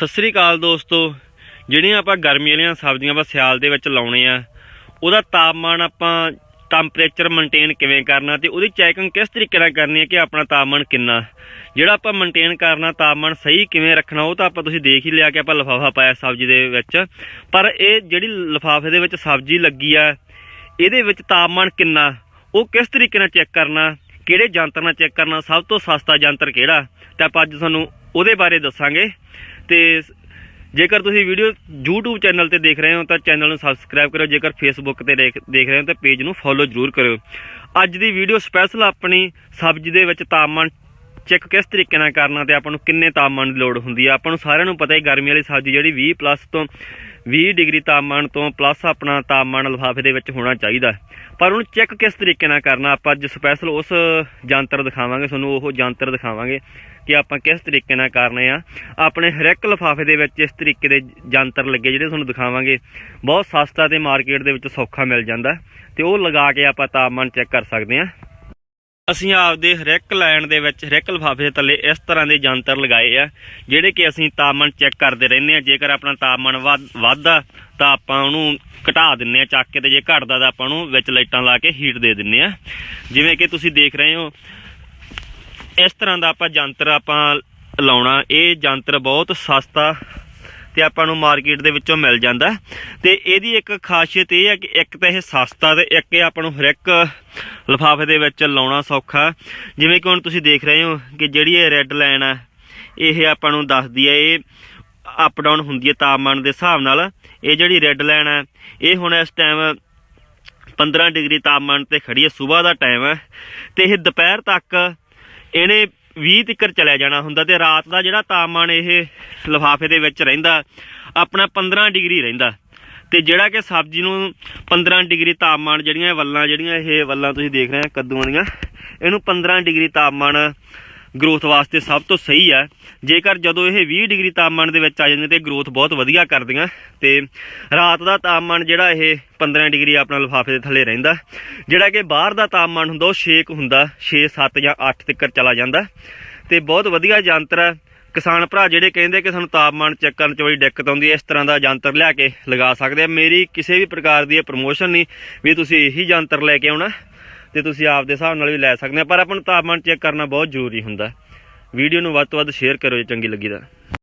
ਸਤਿ ਸ੍ਰੀ ਅਕਾਲ ਦੋਸਤੋ। ਜਿਹੜੀਆਂ ਆਪਾਂ ਗਰਮੀ ਵਾਲੀਆਂ ਸਬਜ਼ੀਆਂ ਆਪਾਂ ਸਿਆਲ ਦੇ ਵਿੱਚ ਲਾਉਣੇ ਆ, ਉਹਦਾ ਤਾਪਮਾਨ ਆਪਾਂ ਟੈਂਪਰੇਚਰ ਮੇਨਟੇਨ ਕਿਵੇਂ ਕਰਨਾ ਤੇ ਉਹਦੀ ਚੈਕਿੰਗ ਕਿਸ ਤਰੀਕੇ ਨਾਲ ਕਰਨੀ ਹੈ ਕਿ ਆਪਣਾ ਤਾਪਮਾਨ ਕਿੰਨਾ। ਜਿਹੜਾ ਆਪਾਂ ਮੇਨਟੇਨ ਕਰਨਾ, ਤਾਪਮਾਨ ਸਹੀ ਕਿਵੇਂ ਰੱਖਣਾ, ਉਹ ਤਾਂ ਆਪਾਂ ਤੁਸੀਂ ਦੇਖ ਹੀ ਲਿਆ ਕਿ ਆਪਾਂ ਲਫਾਫਾ ਪਾਇਆ ਸਬਜ਼ੀ ਦੇ ਵਿੱਚ। ਪਰ ਇਹ ਜਿਹੜੀ ਲਫਾਫੇ ਦੇ ਵਿੱਚ ਸਬਜ਼ੀ ਲੱਗੀ ਆ, ਇਹਦੇ ਵਿੱਚ ਤਾਪਮਾਨ ਕਿੰਨਾ, ਉਹ ਕਿਸ ਤਰੀਕੇ ਨਾਲ ਚੈੱਕ ਕਰਨਾ, ਕਿਹੜੇ ਯੰਤਰ ਨਾਲ ਚੈੱਕ ਕਰਨਾ, ਸਭ ਤੋਂ ਸਸਤਾ ਯੰਤਰ ਕਿਹੜਾ, ਤੇ ਆਪਾਂ ਅੱਜ ਤੁਹਾਨੂੰ ਉਹਦੇ ਬਾਰੇ ਦੱਸਾਂਗੇ। ਤੇ ਜੇਕਰ ਤੁਸੀਂ ਵੀਡੀਓ YouTube ਚੈਨਲ ਤੇ ਦੇਖ ਰਹੇ ਹੋ ਤਾਂ ਚੈਨਲ ਨੂੰ ਸਬਸਕ੍ਰਾਈਬ ਕਰੋ ਜੇਕਰ Facebook ਤੇ ਦੇਖ ਦੇਖ ਰਹੇ ਹੋ ਤਾਂ ਪੇਜ ਨੂੰ ਫੋਲੋ ਜ਼ਰੂਰ ਕਰਿਓ। ਅੱਜ ਦੀ ਵੀਡੀਓ ਸਪੈਸ਼ਲ ਆਪਣੀ ਸਬਜ਼ੀ ਦੇ ਵਿੱਚ ਤਾਪਮਾਨ ਚੈੱਕ ਕਿਸ ਤਰੀਕੇ ਨਾਲ ਕਰਨਾ ਤੇ ਆਪਾਂ ਨੂੰ ਕਿੰਨੇ ਤਾਪਮਾਨ ਦੀ ਲੋੜ ਹੁੰਦੀ ਆ। ਆਪਾਂ ਨੂੰ ਸਾਰਿਆਂ ਨੂੰ ਪਤਾ ਹੈ ਗਰਮੀ ਵਾਲੀ ਸਬਜ਼ੀ ਜਿਹੜੀ 20 ਪਲੱਸ ਤੋਂ 20 ਡਿਗਰੀ ਤਾਪਮਾਨ ਤੋਂ ਪਲੱਸ ਆਪਣਾ ਤਾਪਮਾਨ ਲਿਫਾਫੇ ਦੇ ਵਿੱਚ ਹੋਣਾ ਚਾਹੀਦਾ ਪਰ ਉਹਨੂੰ ਚੈੱਕ ਕਿਸ ਤਰੀਕੇ ਨਾਲ ਕਰਨਾ, ਆਪਾਂ ਅੱਜ ਸਪੈਸ਼ਲ ਉਸ ਯੰਤਰ ਦਿਖਾਵਾਂਗੇ, ਤੁਹਾਨੂੰ ਉਹ ਯੰਤਰ ਦਿਖਾਵਾਂਗੇ ਕਿ ਆਪਾਂ ਕਿਸ ਤਰੀਕੇ ਨਾਲ ਕਰਨੇ ਆ। ਆਪਣੇ ਹਰ ਇੱਕ ਲਿਫਾਫੇ ਦੇ ਵਿੱਚ ਇਸ ਤਰੀਕੇ ਦੇ ਯੰਤਰ ਲੱਗੇ ਜਿਹੜੇ ਤੁਹਾਨੂੰ ਦਿਖਾਵਾਂਗੇ। ਬਹੁਤ ਸਸਤਾ ਤੇ ਮਾਰਕੀਟ ਦੇ ਵਿੱਚ ਸੌਖਾ ਮਿਲ ਜਾਂਦਾ ਤੇ ਉਹ ਲਗਾ ਕੇ ਆਪਾਂ ਤਾਪਮਾਨ ਚੈੱਕ ਕਰ ਸਕਦੇ ਆ ਅਸੀਂ ਆਪਦੇ ਹਰ ਇੱਕ ਲਾਈਨ ਦੇ ਵਿੱਚ ਹਰ ਇੱਕ ਲਿਫਾਫੇ ਥੱਲੇ ਇਸ ਤਰ੍ਹਾਂ ਦੇ ਯੰਤਰ ਲਗਾਏ ਆ, ਜਿਹੜੇ ਕਿ ਅਸੀਂ ਤਾਪਮਾਨ ਚੈੱਕ ਕਰਦੇ ਰਹਿੰਦੇ ਆ ਜੇਕਰ ਆਪਣਾ ਤਾਪਮਾਨ ਵੱਧ- ਵੱਧਦਾ, ਤਾਂ ਆਪਾਂ ਉਹਨੂੰ ਘਟਾ ਦਿੰਨੇ ਆ ਚੱਕ ਕੇ, ਤੇ ਜੇ ਘਟਦਾ ਤਾਂ ਆਪਾਂ ਉਹਨੂੰ ਵਿੱਚ ਲਾਈਟਾਂ ਲਾ ਕੇ ਹੀਟ ਦੇ ਦਿੰਨੇ ਆ ਜਿਵੇਂ ਕਿ ਤੁਸੀਂ ਦੇਖ ਰਹੇ ਹੋ, ਇਸ ਤਰ੍ਹਾਂ ਦਾ ਆਪਾਂ ਯੰਤਰ ਆਪਾਂ ਲਾਉਣਾ। ਇਹ ਯੰਤਰ ਬਹੁਤ ਸਸਤਾ ਤੇ ਆਪਾਂ ਨੂੰ ਮਾਰਕੀਟ ਦੇ ਵਿੱਚੋਂ ਮਿਲ ਜਾਂਦਾ ਤੇ ਇਹਦੀ ਇੱਕ ਖਾਸੀਅਤ ਇਹ ਹੈ ਕਿ ਇੱਕ ਤਾਂ ਇਹ ਸਸਤਾ ਤੇ ਇੱਕ ਇਹ ਆਪਾਂ ਨੂੰ ਹਰ ਇੱਕ ਲਿਫਾਫੇ ਦੇ ਵਿੱਚ ਲਾਉਣਾ ਸੌਖਾ ਜਿਵੇਂ ਕਿ ਹੁਣ ਤੁਸੀਂ ਦੇਖ ਰਹੇ ਹੋ ਕਿ ਜਿਹੜੀ ਇਹ ਰੈੱਡ ਲਾਈਨ ਆ ਇਹ ਆਪਾਂ ਨੂੰ ਦੱਸਦੀ ਹੈ, ਇਹ ਅਪ ਡਾਊਨ ਹੁੰਦੀ ਹੈ ਤਾਪਮਾਨ ਦੇ ਹਿਸਾਬ ਨਾਲ। ਇਹ ਜਿਹੜੀ ਰੈੱਡ ਲਾਈਨ ਹੈ, ਇਹ ਹੁਣ ਇਸ ਟਾਈਮ 15 ਡਿਗਰੀ ਤਾਪਮਾਨ ਤੇ ਖੜੀ ਹੈ, ਸਵੇਰ ਦਾ ਟਾਈਮ ਹੈ। ਤੇ ਇਹ ਦੁਪਹਿਰ ਤੱਕ ਇਹਨੇ 20 ਤੱਕਰ ਚਲਿਆ ਜਾਣਾ ਹੁੰਦਾ ਤੇ ਰਾਤ ਦਾ ਜਿਹੜਾ ਤਾਪਮਾਨ ਇਹ ਲਿਫਾਫੇ ਦੇ ਵਿੱਚ ਰਹਿੰਦਾ, ਆਪਣਾ 15 ਡਿਗਰੀ ਰਹਿੰਦਾ। ਤੇ ਜਿਹੜਾ ਕਿ ਸਬਜ਼ੀ ਨੂੰ 15 ਡਿਗਰੀ ਤਾਪਮਾਨ ਜਿਹੜੀਆਂ ਵੱਲਾਂ, ਜਿਹੜੀਆਂ ਇਹ ਵੱਲਾਂ ਤੁਸੀਂ ਦੇਖ ਰਹੇ ਹੋ ਕੱਦੂਆਂ ਦੀਆਂ ਇਹਨੂੰ 15 ਡਿਗਰੀ ਤਾਪਮਾਨ ਗਰੋਥ ਵਾਸਤੇ ਸਭ ਤੋਂ ਸਹੀ ਹੈ। ਜੇਕਰ ਜਦੋਂ ਇਹ 20 ਡਿਗਰੀ ਤਾਪਮਾਨ ਦੇ ਵਿੱਚ ਆ ਜਾਂਦੇ ਤੇ ਗਰੋਥ ਬਹੁਤ ਵਧੀਆ ਕਰਦੀਆਂ। ਤੇ ਰਾਤ ਦਾ ਤਾਪਮਾਨ ਜਿਹੜਾ ਇਹ 15 ਡਿਗਰੀ ਆਪਣਾ ਲਿਫਾਫੇ ਦੇ ਥੱਲੇ ਰਹਿੰਦਾ। ਜਿਹੜਾ ਕਿ ਬਾਹਰ ਦਾ ਤਾਪਮਾਨ ਹੁੰਦਾ, ਉਹ 6 ਹੁੰਦਾ 6 7 ਜਾਂ 8 ਤੱਕ ਚਲਾ ਜਾਂਦਾ। ਤੇ ਬਹੁਤ ਵਧੀਆ ਯੰਤਰ ਹੈ। ਕਿਸਾਨ ਭਰਾ ਜਿਹੜੇ ਕਹਿੰਦੇ ਕਿ ਸਾਨੂੰ ਤਾਪਮਾਨ ਚੈੱਕ ਕਰਨ 'ਚ ਬੜੀ ਦਿੱਕਤ ਆਉਂਦੀ ਹੈ, ਇਸ ਤਰ੍ਹਾਂ ਦਾ ਯੰਤਰ ਲਿਆ ਕੇ ਲਗਾ ਸਕਦੇ ਆ। ਮੇਰੀ ਕਿਸੇ ਵੀ ਪ੍ਰਕਾਰ ਦੀ ਇਹ ਪ੍ਰਮੋਸ਼ਨ ਨਹੀਂ, ਵੀ ਤੁਸੀਂ ਇਹੀ ਯੰਤਰ ਲੈ ਕੇ ਆਉਣਾ। ਤੇ ਤੁਸੀਂ ਆਪ ਦੇ ਹਿਸਾਬ ਨਾਲ ਵੀ ਲੈ ਸਕਦੇ ਆ, ਪਰ ਆਪਾਂ ਨੂੰ ਤਾਪਮਾਨ ਚੈੱਕ ਕਰਨਾ ਬਹੁਤ ਜ਼ਰੂਰੀ ਹੁੰਦਾ ਵੀਡੀਓ ਨੂੰ ਵੱਧ ਤੋਂ ਵੱਧ ਸ਼ੇਅਰ ਕਰੋ ਜੇ ਚੰਗੀ ਲੱਗੀ ਤਾਂ।